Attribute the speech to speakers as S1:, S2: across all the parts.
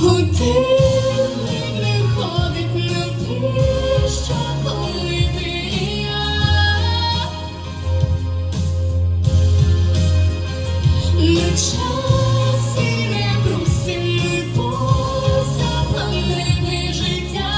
S1: годинник не ходить навіщо, коли не просим, ми позапланити життя.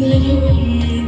S1: the